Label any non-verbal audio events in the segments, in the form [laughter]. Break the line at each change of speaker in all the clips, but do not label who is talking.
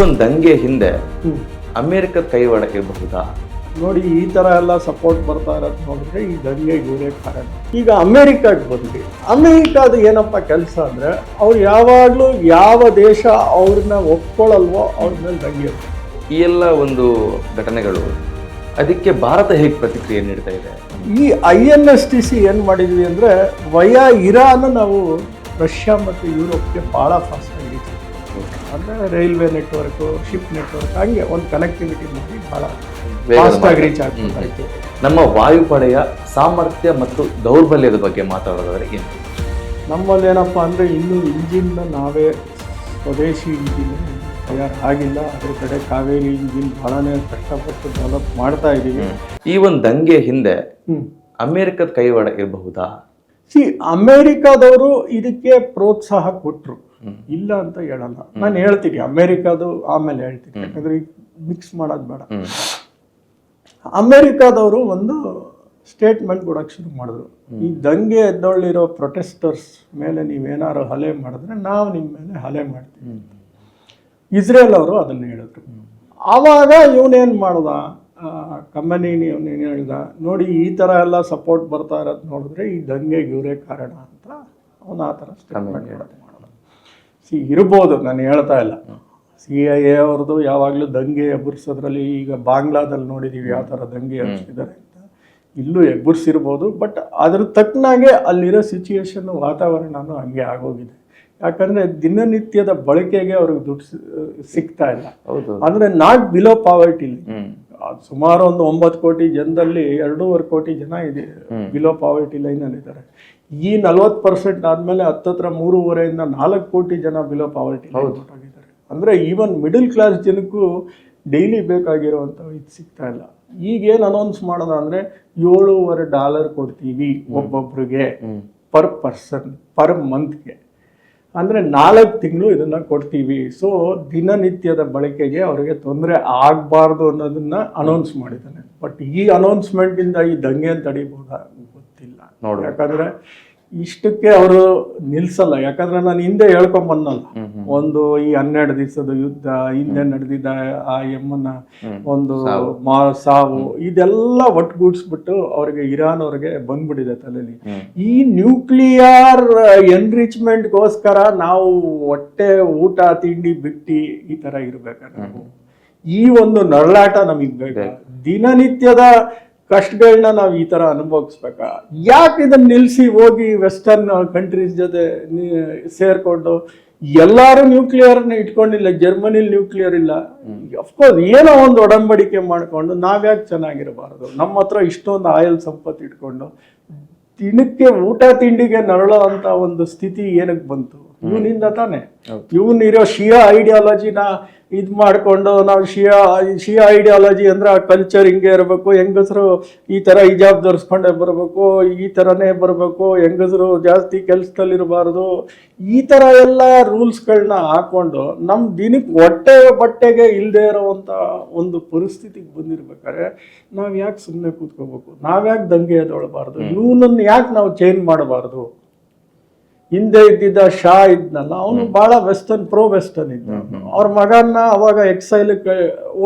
ಒಂದು ದಂಗೆ ಹಿಂದೆ ಅಮೆರಿಕದ ಕೈವಾಡ ಇರಬಹುದಾ?
ನೋಡಿ ಈ ಥರ ಎಲ್ಲ ಸಪೋರ್ಟ್ ಬರ್ತಾ ಇರೋದು ನೋಡಿದ್ರೆ ಈ ದಂಗೆ ಇವರೇ ಕಾರಣ. ಈಗ ಅಮೇರಿಕಾಗೆ ಬಂದ್ವಿ. ಅಮೇರಿಕಾದ ಏನಪ್ಪ ಕೆಲಸ ಅಂದರೆ ಅವ್ರು ಯಾವಾಗಲೂ ಯಾವ ದೇಶ ಅವ್ರನ್ನ ಒಪ್ಕೊಳ್ಳಲ್ವೋ ಅವ್ರ ಮೇಲೆ ದಂಗೆ
ಈ ಎಲ್ಲ ಒಂದು ಘಟನೆಗಳು ಅದಕ್ಕೆ ಭಾರತ ಹೇಗೆ ಪ್ರತಿಕ್ರಿಯೆ ನೀಡ್ತಾ ಇದೆ?
ಈ I N S T C ಏನು ಮಾಡಿದ್ವಿ ಅಂದರೆ ವಯಾ ಇರಾನ್ ನಾವು ರಷ್ಯಾ ಮತ್ತು ಯುರೋಪ್ಗೆ ಭಾಳ ಫಾಸ್ಟ್ ಅಂದರೆ ರೈಲ್ವೆ ನೆಟ್ವರ್ಕು ಶಿಪ್ ನೆಟ್ವರ್ಕ್ ಹಂಗೆ ಒಂದು ಕನೆಕ್ಟಿವಿಟಿ ಮಾಡಿ ಭಾಳ ಫಾಸ್ಟಾಗಿ. ರೀಚ್ ಆಗ್ತಾಯಿತ್ತು
ನಮ್ಮ ವಾಯುಪಡೆಯ ಸಾಮರ್ಥ್ಯ ಮತ್ತು ದೌರ್ಬಲ್ಯದ ಬಗ್ಗೆ ಮಾತಾಡೋದಾದ್ರೆ ಏನು?
ನಮ್ಮಲ್ಲಿ ಏನಪ್ಪ ಅಂದರೆ ಇನ್ನೂ ಇಂಜಿನ್ನ ನಾವೇ ಸ್ವದೇಶಿ ಇಂಜಿನ್ ತಯಾರು ಆಗಿಲ್ಲ ಅದ್ರ ಕಡೆ ಕಾವೇರಿ ಇಂಜಿನ್ ಭಾಳನೇ ಕಷ್ಟಪಟ್ಟು ಡೆವಲಪ್ ಮಾಡ್ತಾ ಇದ್ದೀವಿ
ಈ ಒಂದು ದಂಗೆ ಹಿಂದೆ
ಅಮೇರಿಕದ
ಅಮೆರಿಕದ ಕೈವಾಡ ಇರಬಹುದಾ?
ಸಿ ಅಮೇರಿಕಾದವರು ಇದಕ್ಕೆ ಪ್ರೋತ್ಸಾಹ ಕೊಟ್ಟರು ಇಲ್ಲ ಅಂತ ಹೇಳಲ್ಲ. ನಾನು ಹೇಳ್ತೀನಿ ಅಮೇರಿಕಾದು ಆಮೇಲೆ ಹೇಳ್ತೀನಿ. ಯಾಕಂದ್ರೆ ಈಗ ಮಿಕ್ಸ್ ಮಾಡೋದು ಬೇಡ. ಅಮೇರಿಕಾದವರು ಒಂದು ಸ್ಟೇಟ್ಮೆಂಟ್ ಕೊಡೋಕೆ ಶುರು ಮಾಡಿದ್ರು. ಈ ದಂಗೆ ಎದ್ದೊಳ್ಳಿರೋ ಪ್ರೊಟೆಸ್ಟರ್ಸ್ ಮೇಲೆ ನೀವೇನಾದ್ರು ಹಲೆ ಮಾಡಿದ್ರೆ ನಾವು ನಿಮ್ಮ ಮೇಲೆ ಹಲೆ ಮಾಡ್ತೀವಿ. ಇಸ್ರೇಲ್ ಅವರು ಅದನ್ನು ಹೇಳಿದ್ರು. ಆವಾಗ ಇವನೇನು ಮಾಡ್ದ? ಕಂಪನಿ ಏನು ಹೇಳ್ದ? ನೋಡಿ ಈ ಥರ ಎಲ್ಲ ಸಪೋರ್ಟ್ ಬರ್ತಾ ಇರೋದು ನೋಡಿದ್ರೆ ಈ ದಂಗೆಗೆ ಇವರೇ ಕಾರಣ ಅಂತ ಅವನು ಆ ಥರ ಸ್ಟೇಟ್ಮೆಂಟ್ ಮಾಡಿ ಮಾಡೋದು ಸಿ ಇರ್ಬೋದು ನಾನು ಹೇಳ್ತಾ ಇಲ್ಲ. ಸಿ ಐ ಎ ಅವ್ರದ್ದು ಯಾವಾಗಲೂ ದಂಗೆ ಎಬ್ಬರಿಸೋದ್ರಲ್ಲಿ ಈಗ ಬಾಂಗ್ಲಾದಲ್ಲಿ ನೋಡಿದ್ದೀವಿ ಯಾವ ಥರ ದಂಗೆ ಎಬ್ಬಿಸಿದ್ದಾರೆ ಅಂತ. ಇಲ್ಲೂ ಎಬ್ಬರಿಸಿರ್ಬೋದು ಬಟ್ ಅದ್ರ ತಕ್ಕನಾಗೆ ಅಲ್ಲಿರೋ ಸಿಚುಯೇಷನ್ ವಾತಾವರಣನೂ ಹಂಗೆ ಆಗೋಗಿದೆ. ಯಾಕಂದ್ರೆ ದಿನನಿತ್ಯದ ಬಳಕೆಗೆ ಅವ್ರಿಗೆ ದುಡ್ಡು ಸಿಗ್ತಾ ಇಲ್ಲ. ಅಂದ್ರೆ ನಾಟ್ ಬಿಲೋ ಪಾವರ್ಟಿ. ಸುಮಾರು ಒಂದು ಒಂಬತ್ತು ಕೋಟಿ ಜನದಲ್ಲಿ ಎರಡೂವರೆ ಕೋಟಿ ಜನ ಇದೆ ಬಿಲೋ ಪಾವರ್ಟಿ ಲೈನಲ್ಲಿ ಇದ್ದಾರೆ ಈ ನಲ್ವತ್ತು ಪರ್ಸೆಂಟ್ ಆದಮೇಲೆ ಹತ್ತತ್ರ ಮೂರುವರೆಯಿಂದ ನಾಲ್ಕು ಕೋಟಿ ಜನ ಬಿಲೋ ಪಾವರ್ಟಿ ಆಗಿದ್ದಾರೆ ಅಂದ್ರೆ ಈವನ್ ಮಿಡಲ್ ಕ್ಲಾಸ್ ಜನಕ್ಕೂ ಡೈಲಿ ಬೇಕಾಗಿರುವಂಥ ಇದು ಸಿಗ್ತಾ ಇಲ್ಲ. ಈಗೇನು ಅನೌನ್ಸ್ ಮಾಡೋದು ಅಂದ್ರೆ ಏಳೂವರೆ ಡಾಲರ್ ಕೊಡ್ತೀವಿ ಒಬ್ಬೊಬ್ರಿಗೆ ಪರ್ ಪರ್ಸನ್ ಪರ್ ಮಂತ್ಗೆ ಅಂದರೆ ನಾಲ್ಕು ತಿಂಗಳು ಇದನ್ನ ಕೊಡ್ತೀವಿ. ಸೊ ದಿನನಿತ್ಯದ ಬಳಕೆಗೆ ಅವರಿಗೆ ತೊಂದರೆ ಆಗಬಾರ್ದು ಅನ್ನೋದನ್ನ ಅನೌನ್ಸ್ ಮಾಡಿದ್ದಾನೆ. ಬಟ್ ಈ ಅನೌನ್ಸ್ಮೆಂಟಿಂದ ಈ ದಂಗೆ ತಡಿಬೋದಾ
ನೋಡು.
ಯಾಕಂದ್ರೆ ಇಷ್ಟಕ್ಕೆ ಅವರು ನಿಲ್ಸಲ್ಲ. ಯಾಕಂದ್ರೆ ನಾನು ಹಿಂದೆ ಹೇಳ್ಕೊಂಡ್ ಬಂದಲ್ಲ ಒಂದು ಈ ಹನ್ನೆರಡು ದಿವಸದ ಯುದ್ಧ ಹಿಂದೆ ನಡೆದಿದ್ದ ಆ ಎಮ್ಮನ ಒಂದು ಮಾ- ಸಾವು ಇದೆಲ್ಲ ಒಟ್ಟುಗೂಡಿಸ್ಬಿಟ್ಟು ಅವ್ರಿಗೆ ಇರಾನ್ ಅವ್ರಿಗೆ ಬಂದ್ಬಿಟ್ಟಿದೆ ತಲೆಯಲ್ಲಿ ಈ ನ್ಯೂಕ್ಲಿಯರ್ ಎನ್ರಿಚ್ಮೆಂಟ್ಗೋಸ್ಕರ ನಾವು ಹೊಟ್ಟೆ ಊಟ ತಿಂಡಿ ಬಿಟ್ಟಿ ಈ ತರ ಇರ್ಬೇಕಾದ್ರೆ ನಾವು. ಈ ಒಂದು ನರಳಾಟ ನಮಗೆ ಬೇಕು. ದಿನನಿತ್ಯದ ಕಷ್ಟಗಳನ್ನ ನಾವು ಈ ತರ ಅನುಭವಿಸ್ಬೇಕಾ? ಯಾಕೆ ಇದನ್ನು ನಿಲ್ಲಿಸಿ ಹೋಗಿ ವೆಸ್ಟರ್ನ್ ಕಂಟ್ರೀಸ್ ಜೊತೆ ಸೇರಿಕೊಂಡು ಎಲ್ಲರೂ ಎಲ್ಲಾರು ನ್ಯೂಕ್ಲಿಯರ್ನ ಇಟ್ಕೊಂಡಿಲ್ಲ ಜರ್ಮನಿಲಿ ನ್ಯೂಕ್ಲಿಯರ್ ಇಲ್ಲ. ಅಫ್ಕೋರ್ಸ್ ಏನೋ ಒಂದು ಒಡಂಬಡಿಕೆ ಮಾಡ್ಕೊಂಡು ನಾವ್ಯಾಕೆ ಚೆನ್ನಾಗಿರಬಾರದು? ನಮ್ಮ ಹತ್ರ ಇಷ್ಟೊಂದು ಆಯಿಲ್ ಸಂಪತ್ತು ಇಟ್ಕೊಂಡು ದಿನಕ್ಕೆ ಊಟ ತಿಂಡಿಗೆ ನರಳೋ ಅಂತ ಒಂದು ಸ್ಥಿತಿ ಏನಕ್ಕೆ ಬಂತು? ಇವನಿಂದ ತಾನೆ. ಇವನಿರೋ ಶಿಯಾ ಐಡಿಯಾಲಜಿನ ಇದ್ ಮಾಡಿಕೊಂಡು ನಾವು ಶಿಯಾ ಶಿಯಾ ಐಡಿಯಾಲಜಿ ಅಂದ್ರೆ ಆ ಕಲ್ಚರ್ ಹಿಂಗೆ ಇರಬೇಕು ಹೆಂಗಸರು ಈ ಥರ ಹಿಜಾಬ್ ಧರಿಸ್ಕೊಂಡೇ ಬರಬೇಕು ಈ ಥರನೇ ಬರಬೇಕು ಹೆಂಗಸರು ಜಾಸ್ತಿ ಕೆಲಸದಲ್ಲಿರಬಾರ್ದು ಈ ಥರ ಎಲ್ಲ ರೂಲ್ಸ್ಗಳನ್ನ ಹಾಕ್ಕೊಂಡು ನಮ್ಮ ದಿನಕ್ಕೆ ಹೊಟ್ಟೆ ಬಟ್ಟೆಗೆ ಇಲ್ಲದೆ ಇರೋವಂಥ ಒಂದು ಪರಿಸ್ಥಿತಿಗೆ ಬಂದಿರ್ಬೇಕಾದ್ರೆ ನಾವು ಯಾಕೆ ಸುಮ್ಮನೆ ಕೂತ್ಕೋಬೇಕು? ನಾವ್ಯಾಕೆ ದಂಗೆ ಎದೊಳಬಾರ್ದು ಇವನನ್ನು ಯಾಕೆ ನಾವು ಚೇಂಜ್ ಮಾಡಬಾರ್ದು? ಹಿಂದೆ ಇದ್ದಿದ್ದ ಶಾ ಇದ್ನಲ್ಲ ಅವನು ಬಹಳ ವೆಸ್ಟರ್ನ್ ಪ್ರೋ ವೆಸ್ಟರ್ನ್ ಇದ್ದ. ಅವ್ರ ಮಗನ್ನ ಅವಾಗ ಎಕ್ಸೈಲ್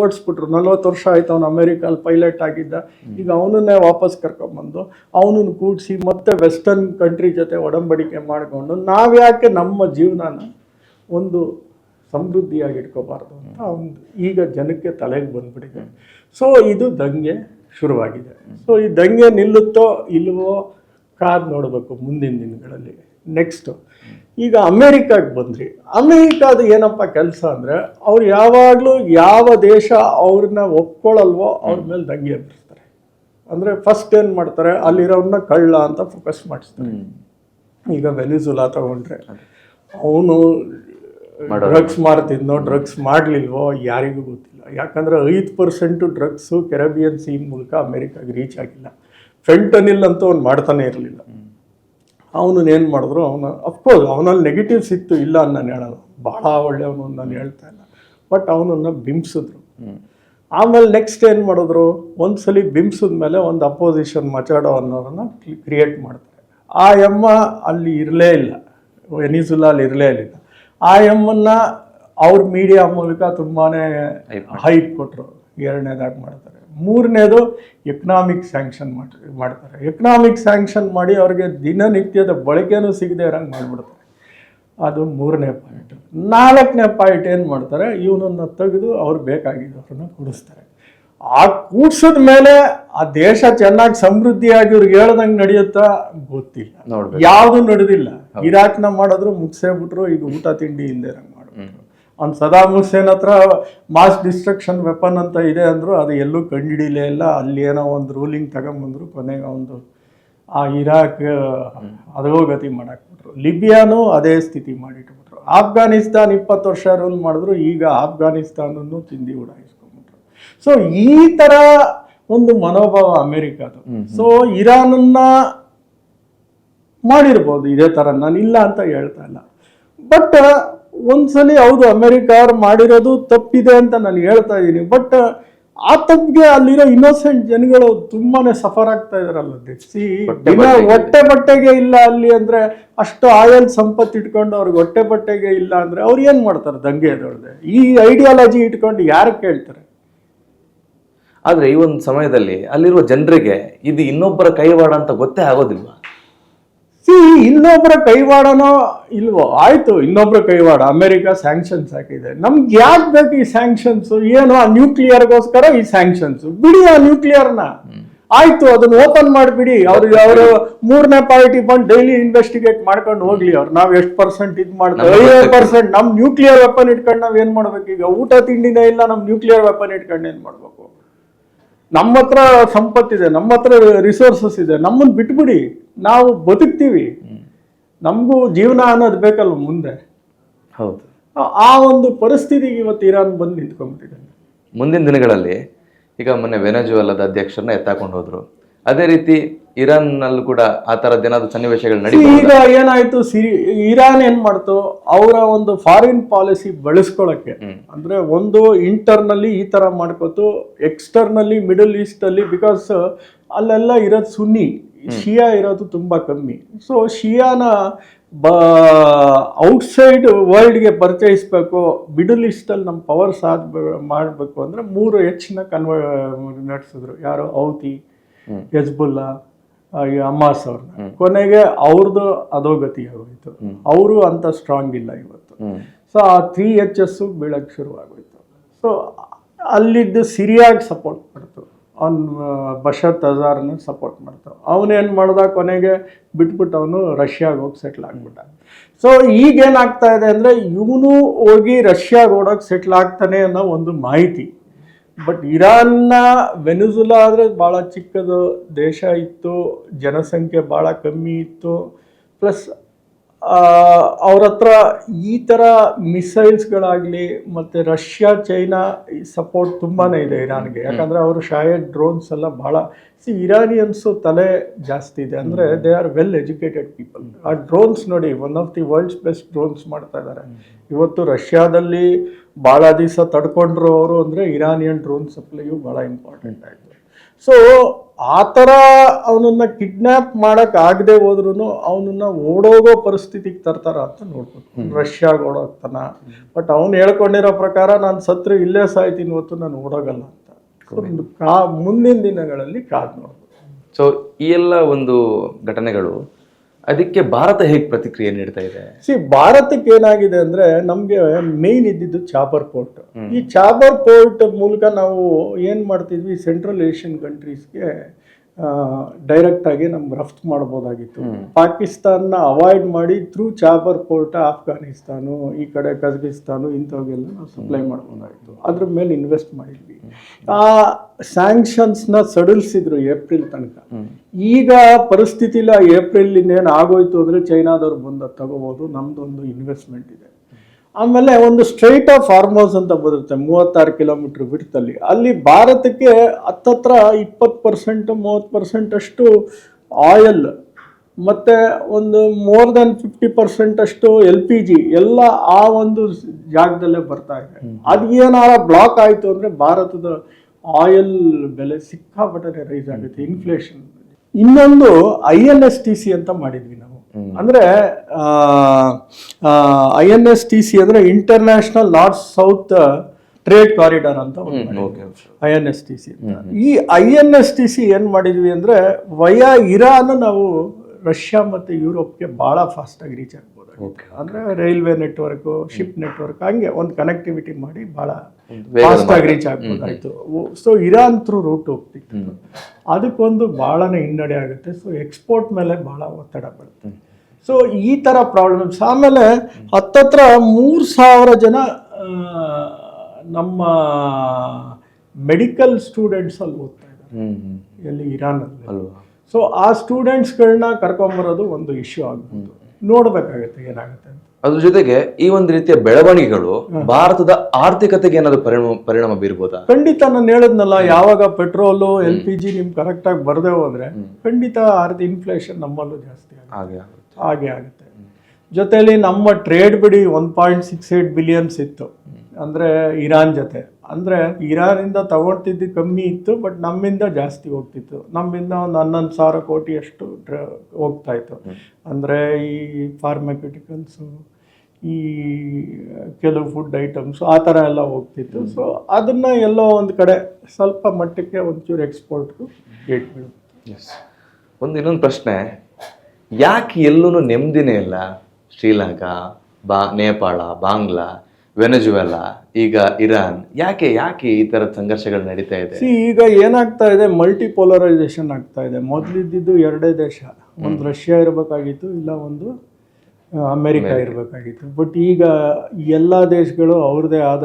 ಓಡಿಸ್ಬಿಟ್ರು. ನಲ್ವತ್ತು ವರ್ಷ ಆಯ್ತು ಅವನು ಅಮೆರಿಕಲ್ಲಿ ಪೈಲಟ್ ಆಗಿದ್ದ. ಈಗ ಅವನನ್ನೇ ವಾಪಸ್ ಕರ್ಕೊಂಡ್ಬಂದು ಅವನನ್ನು ಕೂಡಿಸಿ ಮತ್ತೆ ವೆಸ್ಟರ್ನ್ ಕಂಟ್ರಿ ಜೊತೆ ಒಡಂಬಡಿಕೆ ಮಾಡಿಕೊಂಡು ನಾವ್ಯಾಕೆ ನಮ್ಮ ಜೀವನನ ಒಂದು ಸಮೃದ್ಧಿಯಾಗಿ ಇಟ್ಕೋಬಾರ್ದು ಅಂತ ಒಂದು ಈಗ ಜನಕ್ಕೆ ತಲೆಗೆ ಬಂದ್ಬಿಟ್ಟಿದೆ. ಸೊ ಇದು ದಂಗೆ ಶುರುವಾಗಿದೆ. ಸೊ ಈ ದಂಗೆ ನಿಲ್ಲುತ್ತೋ ಇಲ್ವೋ ಕಾದ್ ನೋಡಬೇಕು ಮುಂದಿನ ದಿನಗಳಲ್ಲಿ. ನೆಕ್ಸ್ಟ್ ಈಗ ಅಮೇರಿಕಾಗೆ ಬಂದ್ರಿ. ಅಮೇರಿಕಾದ ಏನಪ್ಪ ಕೆಲಸ ಅಂದರೆ ಅವ್ರು ಯಾವಾಗಲೂ ಯಾವ ದೇಶ ಅವ್ರನ್ನ ಒಪ್ಕೊಳ್ಳಲ್ವೋ ಅವ್ರ ಮೇಲೆ ದಂಗೆ ಎಬ್ಬಿಸ್ತಾರೆ. ಅಂದರೆ ಫಸ್ಟ್ ಏನು ಮಾಡ್ತಾರೆ? ಅಲ್ಲಿರೋನ್ನ ಕಳ್ಳ ಅಂತ ಫೋಕಸ್ ಮಾಡಿಸ್ತಾರೆ. ಈಗ ವೆನಿಜುಲಾ ತಗೊಂಡ್ರೆ ಅವನು ಡ್ರಗ್ಸ್ ಮಾಡ್ತಿದ್ನೋ ಡ್ರಗ್ಸ್ ಮಾಡಲಿಲ್ವೋ ಯಾರಿಗೂ ಗೊತ್ತಿಲ್ಲ. ಯಾಕಂದರೆ ಐದು ಪರ್ಸೆಂಟು ಡ್ರಗ್ಸು ಕೆರಬಿಯನ್ ಸೀನ್ ಮೂಲಕ ಅಮೇರಿಕಾಗೆ ರೀಚ್ ಆಗಿಲ್ಲ. ಫೆಂಟನಿಲ್ ಅಂತೂ ಅವ್ನು ಮಾಡ್ತಾನೆ ಇರಲಿಲ್ಲ. ಅವನು ಏನು ಮಾಡಿದ್ರು ಅವನು ಅಫ್ಕೋರ್ಸ್ ಅವನಲ್ಲಿ ನೆಗೆಟಿವ್ಸ್ ಇತ್ತು ಇಲ್ಲ ಅಂತ ನಾನು ಹೇಳಲ್ಲ. ಭಾಳ ಒಳ್ಳೆಯವನು ನಾನು ಹೇಳ್ತಾ ಇಲ್ಲ. ಬಟ್ ಅವನನ್ನು ಬಿಂಬಿಸಿದ್ರು. ಆಮೇಲೆ ನೆಕ್ಸ್ಟ್ ಏನು ಮಾಡಿದ್ರು ಒಂದ್ಸಲಿ ಬಿಂಬಿಸಿದ ಮೇಲೆ ಒಂದು ಅಪೋಸಿಷನ್ ಮಚಾಡೋ ಅನ್ನೋರನ್ನ ಕ್ರಿಯೇಟ್ ಮಾಡ್ತಾರೆ. ಆ ಎಮ್ಮ ಅಲ್ಲಿ ಇರಲೇ ಇಲ್ಲ. ವೆನಿಜುಲಾ ಅಲ್ಲಿ ಇರಲೇ ಇಲ್ಲ. ಆ ಎಮ್ಮನ್ನ ಅವ್ರ ಮೀಡಿಯಾ ಮೂಲಕ ತುಂಬಾ
ಹೈಟ್
ಹೈಪ್ ಕೊಟ್ಟರು ಎರಡನೇದಾಗಿ ಮಾಡ್ತಾರೆ. ಮೂರನೇದು ಎಕನಾಮಿಕ್ ಸ್ಯಾಂಕ್ಷನ್ ಮಾಡ್ತಾರೆ. ಎಕನಾಮಿಕ್ ಸ್ಯಾಂಕ್ಷನ್ ಮಾಡಿ ಅವ್ರಿಗೆ ದಿನನಿತ್ಯದ ಬಳಕೆನೂ ಸಿಗದೆ ಇರಂಗೆ ಮಾಡಿಬಿಡ್ತಾರೆ ಅದು ಮೂರನೇ ಪಾಯಿಂಟ್ ನಾಲ್ಕನೇ ಪಾಯಿಂಟ್ ಏನು ಮಾಡ್ತಾರೆ? ಇವನನ್ನು ತೆಗೆದು ಅವ್ರು ಬೇಕಾಗಿದ್ದವ್ರನ್ನ ಕೂಡಿಸ್ತಾರೆ. ಆ ಕೂಡ್ಸಿದ ಮೇಲೆ ಆ ದೇಶ ಚೆನ್ನಾಗಿ ಸಮೃದ್ಧಿಯಾಗಿ ಇವ್ರಿಗೆ ಹೇಳ್ದಂಗೆ ನಡೆಯುತ್ತಾ ಗೊತ್ತಿಲ್ಲ. ಯಾವುದು ನಡೆದಿಲ್ಲ. ಇರಾಕ್ನ ಮಾಡಿದ್ರು ಮುಗಿಸೇ ಬಿಟ್ರು ಈಗ ಊಟ ತಿಂಡಿ ಇಲ್ಲದೆ ಇರಂಗೆ ಮಾಡ್ಬಿಟ್ರು ಅವ್ನು ಸದಾಮ್ ಹುಸೇನ್ ಹತ್ರ ಮಾಸ್ ಡಿಸ್ಟ್ರಕ್ಷನ್ ವೆಪನ್ ಅಂತ ಇದೆ ಅಂದರು ಅದು ಎಲ್ಲೂ ಕಂಡುಹಿಡಿಲೇ ಇಲ್ಲ. ಅಲ್ಲಿ ಏನೋ ಒಂದು ರೂಲಿಂಗ್ ತಗೊಂಬಂದ್ರು ಕೊನೆಗೆ ಒಂದು ಆ ಇರಾಕ್ ಅಧೋಗತಿ ಮಾಡಾಕ್ಬಿಟ್ರು. ಲಿಬಿಯಾನು ಅದೇ ಸ್ಥಿತಿ ಮಾಡಿಟ್ಬಿಟ್ರು. ಆಫ್ಘಾನಿಸ್ತಾನ್ ಇಪ್ಪತ್ತು ವರ್ಷ ರೂಲ್ ಮಾಡಿದ್ರು ಈಗ ಆಫ್ಘಾನಿಸ್ತಾನನ್ನು ತಿಂದಿ ಉಡಾಯಿಸ್ಕೊಂಡ್ಬಿಟ್ರು. ಸೊ ಈ ಥರ ಒಂದು ಮನೋಭಾವ ಅಮೆರಿಕದು. ಸೊ ಇರಾನನ್ನ ಮಾಡಿರ್ಬೋದು ಇದೇ ಥರ ನಾನು ಇಲ್ಲ ಅಂತ ಹೇಳ್ತಾ ಇಲ್ಲ. ಬಟ್ ಒಂದ್ಸಲಿ ಹೌದು ಅಮೆರಿಕ ಅವ್ರು ಮಾಡಿರೋದು ತಪ್ಪಿದೆ ಅಂತ ನಾನು ಹೇಳ್ತಾ ಇದ್ದೀನಿ. ಬಟ್ ಆ ತಪ್ಪಿಗೆ ಅಲ್ಲಿರೋ ಇನ್ನೋಸೆಂಟ್ ಜನಗಳು ತುಂಬಾನೇ ಸಫರ್ ಆಗ್ತಾ ಇದಾರಲ್ಲ ಸಿ ಹೊಟ್ಟೆ ಬಟ್ಟೆಗೆ ಇಲ್ಲ ಅಲ್ಲಿ ಅಂದ್ರೆ ಅಷ್ಟು ಆಯಲ್ ಸಂಪತ್ತು ಇಟ್ಕೊಂಡು ಅವ್ರಿಗೆ ಹೊಟ್ಟೆ ಬಟ್ಟೆಗೆ ಇಲ್ಲ ಅಂದ್ರೆ ಅವ್ರು ಏನ್ ಮಾಡ್ತಾರೆ ದಂಗೆ ಎದೊಳ್ದೆ ಈ ಐಡಿಯಾಲಜಿ ಇಟ್ಕೊಂಡು ಯಾರು ಕೇಳ್ತಾರೆ?
ಆದ್ರೆ ಈ ಒಂದು ಸಮಯದಲ್ಲಿ ಅಲ್ಲಿರುವ ಜನರಿಗೆ ಇದು ಇನ್ನೊಬ್ಬರ ಕೈವಾಡ ಅಂತ ಗೊತ್ತೇ ಆಗೋದಿಲ್ವಾ?
ಸಿ ಇನ್ನೊಬ್ಬರ ಕೈವಾಡನೋ ಇಲ್ವೋ? ಆಯಿತು ಇನ್ನೊಬ್ಬರ ಕೈವಾಡ. ಅಮೆರಿಕ ಸ್ಯಾಂಕ್ಷನ್ಸ್ ಹಾಕಿದೆ. ನಮ್ಗೆ ಯಾಕೆ ಬೇಕು ಈ ಸ್ಯಾಂಕ್ಷನ್ಸು ಏನು ಆ ನ್ಯೂಕ್ಲಿಯರ್ಗೋಸ್ಕರ ಈ ಸ್ಯಾಂಕ್ಷನ್ಸು ಬಿಡಿ ಆ ನ್ಯೂಕ್ಲಿಯರ್ನ ಆಯ್ತು ಅದನ್ನ ಓಪನ್ ಮಾಡಿಬಿಡಿ. ಅವ್ರಿಗೆ ಅವರು ಮೂರನೇ ಪಾರ್ಟಿ ಬಂದು ಡೈಲಿ ಇನ್ವೆಸ್ಟಿಗೇಟ್ ಮಾಡ್ಕೊಂಡು ಹೋಗ್ಲಿ ಅವ್ರು. ನಾವು ಎಷ್ಟು ಪರ್ಸೆಂಟ್ ಇದು ಮಾಡ್ತೀವಿ? ಐವತ್ತು ಪರ್ಸೆಂಟ್ ನಮ್ ನ್ಯೂಕ್ಲಿಯರ್ ವೆಪನ್ ಇಟ್ಕೊಂಡು ನಾವ್ ಏನ್ ಮಾಡ್ಬೇಕು ಈಗ? ಊಟ ತಿಂಡಿನೇ ಇಲ್ಲ ನಮ್ ನ್ಯೂಕ್ಲಿಯರ್ ವೆಪನ್ ಇಟ್ಕೊಂಡು ಏನ್ ಮಾಡ್ಬೇಕು? ನಮ್ಮ ಹತ್ರ ಸಂಪತ್ತಿದೆ ನಮ್ಮ ಹತ್ರ ರಿಸೋರ್ಸಸ್ ಇದೆ ನಮ್ಮನ್ನ ಬಿಟ್ಬಿಡಿ ನಾವು ಬದುಕ್ತೀವಿ. ನಮಗೂ ಜೀವನ ಅನ್ನೋದು ಬೇಕಲ್ಲ ಮುಂದೆ?
ಹೌದು.
ಆ- ಒಂದು ಪರಿಸ್ಥಿತಿಗೆ ಇವತ್ತು ಇರಾನ್ ಬಂದು ನಿಂತ್ಕೊಂಡ್ಬಿಟ್ಟಿದೆ.
ಮುಂದಿನ ದಿನಗಳಲ್ಲಿ ಈಗ ಮೊನ್ನೆ ವೆನೆಜುವೆಲಾದ ಅಧ್ಯಕ್ಷರನ್ನ ಎತ್ತಾಕೊಂಡು ಹೋದ್ರು ಅದೇ ರೀತಿ ಇರಾನ್ ನಲ್ಲೂ ಕೂಡ ಆ ತರ ಏನಾದ್ರು ಸನ್ನಿವೇಶಗಳು ನಡೀತು
ಈಗ ಏನಾಯ್ತು? ಸಿರಿ ಇರಾನ್ ಏನ್ ಮಾಡ್ತು? ಅವರ ಒಂದು ಫಾರಿನ್ ಪಾಲಿಸಿ ಬಳಸ್ಕೊಳಕ್ಕೆ. ಅಂದ್ರೆ ಒಂದು ಇಂಟರ್ನಲ್ಲಿ ಈ ತರ ಮಾಡ್ಕೋತು ಎಕ್ಸ್ಟರ್ನಲ್ಲಿ ಮಿಡಲ್ ಈಸ್ಟ್ ಅಲ್ಲಿ ಬಿಕಾಸ್ ಅಲ್ಲೆಲ್ಲ ಇರೋದು ಸುನ್ನಿ. ಶಿಯಾ ಇರೋದು ತುಂಬಾ ಕಮ್ಮಿ. ಸೊ ಶಿಯಾನ ಬ ಔಟ್ಸೈಡ್ ವರ್ಲ್ಡ್ಗೆ ಪರಿಚಯಿಸ್ಬೇಕು ಮಿಡಲ್ ಈಸ್ಟಲ್ಲಿ ನಮ್ಮ ಪವರ್ ಸಾಧ ಮಾಡಬೇಕು ಅಂದ್ರೆ ಮೂರು ಹೆಚ್ಚಿನ ಕನ್ವ ನಡೆಸಿದ್ರು. ಯಾರು? ಔತಿ. ಹೆಜ್ಬುಲ್ಲಾ ಅಮ್ಮಾಸ್ ಈ ಹಮಾಸ್ ಅವ್ರನ್ನ ಕೊನೆಗೆ ಅವ್ರದ್ದು ಅಧೋಗತಿ ಆಗೋಯ್ತು ಅವರು ಅಂತ ಸ್ಟ್ರಾಂಗ್ ಇಲ್ಲ ಇವತ್ತು. ಸೊ ಆ ತ್ರೀ ಎಚ್ ಎಸ್ ಬೀಳಕ್ಕೆ ಶುರುವಾಗೋಯ್ತು. ಸೊ ಅಲ್ಲಿದ್ದು ಸಿರಿಯಾಗಿ ಸಪೋರ್ಟ್ ಮಾಡ್ತು. ಅವ್ನು ಬಶತ್ ಅಜಾರ್ನ ಸಪೋರ್ಟ್ ಮಾಡ್ತಾವ ಅವನೇನು ಮಾಡ್ದ? ಕೊನೆಗೆ ಬಿಟ್ಬಿಟ್ಟು ಅವನು ರಷ್ಯಾಗೆ ಹೋಗಿ ಸೆಟ್ಲ್ ಆಗ್ಬಿಟ್ಟ. ಸೊ ಈಗೇನಾಗ್ತಾ ಇದೆ ಅಂದರೆ ಇವನು ಹೋಗಿ ರಷ್ಯಾಗೆ ಓಡೋಕೆ ಸೆಟ್ಲ್ ಆಗ್ತಾನೆ ಅನ್ನೋ ಒಂದು ಮಾಹಿತಿ. ಬಟ್ ಇರಾನ್ನ ವೆನಿಜುಲಾ ಆದರೆ ಭಾಳ ಚಿಕ್ಕದು ದೇಶ ಇತ್ತು ಜನಸಂಖ್ಯೆ ಭಾಳ ಕಮ್ಮಿ ಇತ್ತು ಪ್ಲಸ್ ಅವ್ರ ಹತ್ರ ಈ ಥರ ಮಿಸೈಲ್ಸ್ಗಳಾಗಲಿ ಮತ್ತು ರಷ್ಯಾ ಚೈನಾ ಸಪೋರ್ಟ್ ತುಂಬಾ ಇದೆ ಇರಾನ್ಗೆ. ಯಾಕಂದರೆ ಅವರು ಶಾಯದ್ ಡ್ರೋನ್ಸ್ ಎಲ್ಲ ಭಾಳ ಸಿ ಇರಾನಿಯನ್ಸು ತಲೆ ಜಾಸ್ತಿ ಇದೆ. ಅಂದರೆ they are well educated people ಆ ಡ್ರೋನ್ಸ್ ನೋಡಿ one of the world's best drones ಮಾಡ್ತಾ ಇದ್ದಾರೆ. ಇವತ್ತು ರಷ್ಯಾದಲ್ಲಿ ಭಾಳ ದಿವಸ ತಡ್ಕೊಂಡ್ರು ಅವರು ಅಂದರೆ ಇರಾನಿಯನ್ ಡ್ರೋನ್ ಸಪ್ಲೈಯು ಭಾಳ ಇಂಪಾರ್ಟೆಂಟ್ ಆಯಿತು. ಸೊ ಆ ಥರ ಅವನನ್ನ ಕಿಡ್ನ್ಯಾಪ್ ಮಾಡಕ್ ಆಗದೆ ಹೋದ್ರು ಅವನನ್ನ ಓಡೋಗೋ ಪರಿಸ್ಥಿತಿಗೆ ತರ್ತಾರ ಅಂತ ನೋಡ್ಬೋದು. ರಷ್ಯಾಗೆ ಓಡೋಗ್ತಾನ ಬಟ್ ಅವನು ಹೇಳ್ಕೊಂಡಿರೋ ಪ್ರಕಾರ ನಾನು ಸತ್ರು ಇಲ್ಲೇ ಸಾಯ್ತೀನಿ ಹೊತ್ತು ನಾನು ಓಡೋಗಲ್ಲ ಅಂತ. ಕಾ ಮುಂದಿನ ದಿನಗಳಲ್ಲಿ ಕಾದು ನೋಡ್ಬೋದು.
ಸೊ ಈ ಎಲ್ಲ ಒಂದು ಘಟನೆಗಳು ಅದಕ್ಕೆ ಭಾರತ ಹೇಗೆ ಪ್ರತಿಕ್ರಿಯೆ ನೀಡ್ತಾ ಇದೆ?
ಸಿ ಭಾರತಕ್ಕೆ ಏನಾಗಿದೆ ಅಂದ್ರೆ ನಮ್ಗೆ ಮೇನ್ ಇದ್ದಿದ್ದು ಚಾಬರ್ ಪೋರ್ಟ್. ಈ ಚಾಬರ್ ಪೋರ್ಟ್ ಮೂಲಕ ನಾವು ಏನ್ ಮಾಡ್ತಿದ್ವಿ ಸೆಂಟ್ರಲ್ ಏಷ್ಯನ್ ಕಂಟ್ರೀಸ್ಗೆ ಡೈರೆಕ್ಟ್ ಆಗಿ ನಮ್ಗೆ ರಫ್ತು ಮಾಡ್ಬೋದಾಗಿತ್ತು. ಪಾಕಿಸ್ತಾನ್ನ ಅವಾಯ್ಡ್ ಮಾಡಿ ಥ್ರೂ ಚಾಬರ್ ಪೋರ್ಟ್ ಆಫ್ಘಾನಿಸ್ತಾನು ಈ ಕಡೆ ಕಜಕಿಸ್ತಾನು ಇಂಥವ್ಗೆಲ್ಲ ನಾವು ಸಪ್ಲೈ ಮಾಡ್ಬೋದಾಗಿತ್ತು. ಅದ್ರ ಮೇಲೆ ಇನ್ವೆಸ್ಟ್ ಮಾಡಿದ್ವಿ. ಆ ಸ್ಯಾಂಕ್ಷನ್ಸ್ನ ಸಡಿಲಿಸಿದ್ರು ಏಪ್ರಿಲ್ ತನಕ. ಈಗ ಪರಿಸ್ಥಿತಿಲಿ ಆ ಏಪ್ರಿಲ್ ಇನ್ನೇನು ಆಗೋಯ್ತು ಅಂದ್ರೆ ಚೈನಾದವ್ರು ಬಂದ ತಗೋಬೋದು ತಗೋಬಹುದು ನಮ್ದೊಂದು ಇನ್ವೆಸ್ಟ್ಮೆಂಟ್ ಇದೆ. ಆಮೇಲೆ ಒಂದು ಸ್ಟ್ರೈಟ್ ಆಫ್ ಫಾರ್ಮೋಸ್ ಅಂತ ಬರುತ್ತೆ ಮೂವತ್ತಾರು ಕಿಲೋಮೀಟರ್ ಬಿಡ್ತಲ್ಲಿ ಅಲ್ಲಿ. ಭಾರತಕ್ಕೆ ಹತ್ತತ್ರ ಇಪ್ಪತ್ತು ಪರ್ಸೆಂಟ್ ಮೂವತ್ತು ಪರ್ಸೆಂಟ್ ಅಷ್ಟು ಆಯಲ್ ಮತ್ತೆ ಒಂದು ಮೋರ್ ದೆನ್ ಫಿಫ್ಟಿ ಪರ್ಸೆಂಟ್ ಅಷ್ಟು ಎಲ್ ಪಿ ಜಿ ಎಲ್ಲ ಆ ಒಂದು ಜಾಗದಲ್ಲೇ ಬರ್ತಾ ಇದೆ. ಅದು ಏನಾರ ಬ್ಲಾಕ್ ಆಯಿತು ಅಂದರೆ ಭಾರತದ ಆಯಿಲ್ ಬೆಲೆ ಸಿಕ್ಕಾಪಟ್ಟೆ ರೈಸ್ ಆಗುತ್ತೆ ಇನ್ಫ್ಲೇಷನ್ ಇನ್ನೊಂದು I N S T C ಅಂತ ಮಾಡಿದ್ವಿ ನಾವು. ಅಂದ್ರೆ I N S T C ಅಂದ್ರೆ international north south trade corridor ಅಂತ I N S T C ಈ I N S T C ಏನ್ ಮಾಡಿದ್ವಿ ಅಂದ್ರೆ ವಯಾ ಇರಾನ್ ನಾವು ರಷ್ಯಾ ಮತ್ತೆ ಯುರೋಪ್ಗೆ ಬಹಳ ಫಾಸ್ಟ್ ಆಗಿ ರೀಚ್ ಆಗ್ಬೋದು
ಓಕೆ
ಅಂದ್ರೆ ರೈಲ್ವೆ ನೆಟ್ವರ್ಕು ಶಿಪ್ ನೆಟ್ವರ್ಕ್ ಹಂಗೆ ಒಂದು ಕನೆಕ್ಟಿವಿಟಿ ಮಾಡಿ ಭಾಳ
ವೇಗದ
ಫಾಸ್ಟ್ ಆಗಿ ರೀಚ್ ಆಗ್ಬೋದಾಯಿತು ಸೊ ಇರಾನ್ ಥ್ರೂ ರೂಟ್ ಹೋಗ್ತಿತ್ತು. ಅದಕ್ಕೊಂದು ಭಾಳನೇ ಹಿನ್ನಡೆ ಆಗುತ್ತೆ. ಸೊ ಎಕ್ಸ್ಪೋರ್ಟ್ ಮೇಲೆ ಭಾಳ ಒತ್ತಡ ಬರುತ್ತೆ. ಸೊ ಈ ತರ ಪ್ರಾಬ್ಲಮ್ಸ್ ಆಮೇಲೆ ಹತ್ತತ್ರ ಮೂರು ಸಾವಿರ ಜನ ನಮ್ಮ ಮೆಡಿಕಲ್ ಸ್ಟೂಡೆಂಟ್ಸ್ ಅಲ್ಲಿ ಓದ್ತಾ ಇದ್ದಾರೆ. ಎಲ್ಲಿ ಇರಾನಲ್ಲಿ. ಸೊ ಆ ಸ್ಟೂಡೆಂಟ್ಸ್ಗಳನ್ನ ಕರ್ಕೊಂಬರೋದು ಒಂದು ಇಶ್ಯೂ ಆಗ್ಬೋದು ನೋಡ್ಬೇಕಾಗತ್ತೆ ಏನಾಗುತ್ತೆ ಅಂತ.
ಅದ್ರ ಜೊತೆಗೆ ಈ ಒಂದು ರೀತಿಯ ಬೆಳವಣಿಗೆಗಳು ಭಾರತದ ಆರ್ಥಿಕತೆಗೆ ಏನಾದ್ರು ಪರಿಣಾಮ ಪರಿಣಾಮ ಬೀರ್ಬೋದಾ?
ಖಂಡಿತ ನಾನು ಹೇಳದ್ನಲ್ಲ ಯಾವಾಗ ಪೆಟ್ರೋಲು ಎಲ್ ಪಿ ಜಿ ನಿಮ್ಗೆ ಕರೆಕ್ಟಾಗಿ ಬರದೇ ಹೋದ್ರೆ ಖಂಡಿತ ಆರ್ಥಿಕ ಇನ್ಫ್ಲೇಷನ್ ನಮ್ಮಲ್ಲೂ ಜಾಸ್ತಿ
ಹಾಗೆ ಆಗುತ್ತೆ.
ಹಾಗೆ ಆಗುತ್ತೆ. ಜೊತೆಲಿ ನಮ್ಮ ಟ್ರೇಡ್ ಬಿಡಿ one point six eight billions ಇತ್ತು ಅಂದ್ರೆ ಇರಾನ್ ಜೊತೆ. ಅಂದ್ರೆ ಇರಾನಿಂದ ತಗೊಳ್ತಿದ್ದು ಕಮ್ಮಿ ಇತ್ತು ಬಟ್ ನಮ್ಮಿಂದ ಜಾಸ್ತಿ ಹೋಗ್ತಿತ್ತು. ನಮ್ಮಿಂದ ಒಂದು ಹನ್ನೊಂದು ಸಾವಿರ ಕೋಟಿ ಅಷ್ಟು ಡ್ರ- ಹೋಗ್ತಾ ಇತ್ತು. ಅಂದ್ರೆ ಈ ಫಾರ್ಮಕ್ಯೂಟಿಕಲ್ಸು ಈ ಕೆಲವು ಫುಡ್ ಐಟಮ್ಸ್ ಆ ಥರ ಎಲ್ಲ ಹೋಗ್ತಿತ್ತು. ಸೊ ಅದನ್ನು ಎಲ್ಲೋ ಒಂದು ಕಡೆ ಸ್ವಲ್ಪ ಮಟ್ಟಕ್ಕೆ ಒಂಚೂರು ಎಕ್ಸ್ಪೋರ್ಟ್ಗೂ ಗೇಟ್ ಬೀಳುತ್ತೆ.
ಒಂದು ಇನ್ನೊಂದು ಪ್ರಶ್ನೆ. ಯಾಕೆ ಎಲ್ಲೂ ನೆಮ್ಮದಿನೇ ಇಲ್ಲ? ಶ್ರೀಲಂಕಾ ಬಾ ನೇಪಾಳ ಬಾಂಗ್ಲಾ ವೆನೆಜುವೆಲಾ ಈಗ ಇರಾನ್ ಯಾಕೆ ಯಾಕೆ ಈ ಥರದ ಸಂಘರ್ಷಗಳು ನಡೀತಾ ಇದೆ?
ಸಿ ಈಗ ಏನಾಗ್ತಾ ಇದೆ? ಮಲ್ಟಿಪೋಲರೈಸೇಷನ್ ಆಗ್ತಾ ಇದೆ. ಮೊದಲಿದ್ದು ಎರಡೇ ದೇಶ. ಒಂದು ರಷ್ಯಾ ಇರಬೇಕಾಗಿತ್ತು ಇಲ್ಲ ಒಂದು ಅಮೇರಿಕಾ ಇರಬೇಕಾಗಿತ್ತು. ಬಟ್ ಈಗ ಎಲ್ಲ ದೇಶಗಳು ಅವ್ರದೇ ಆದ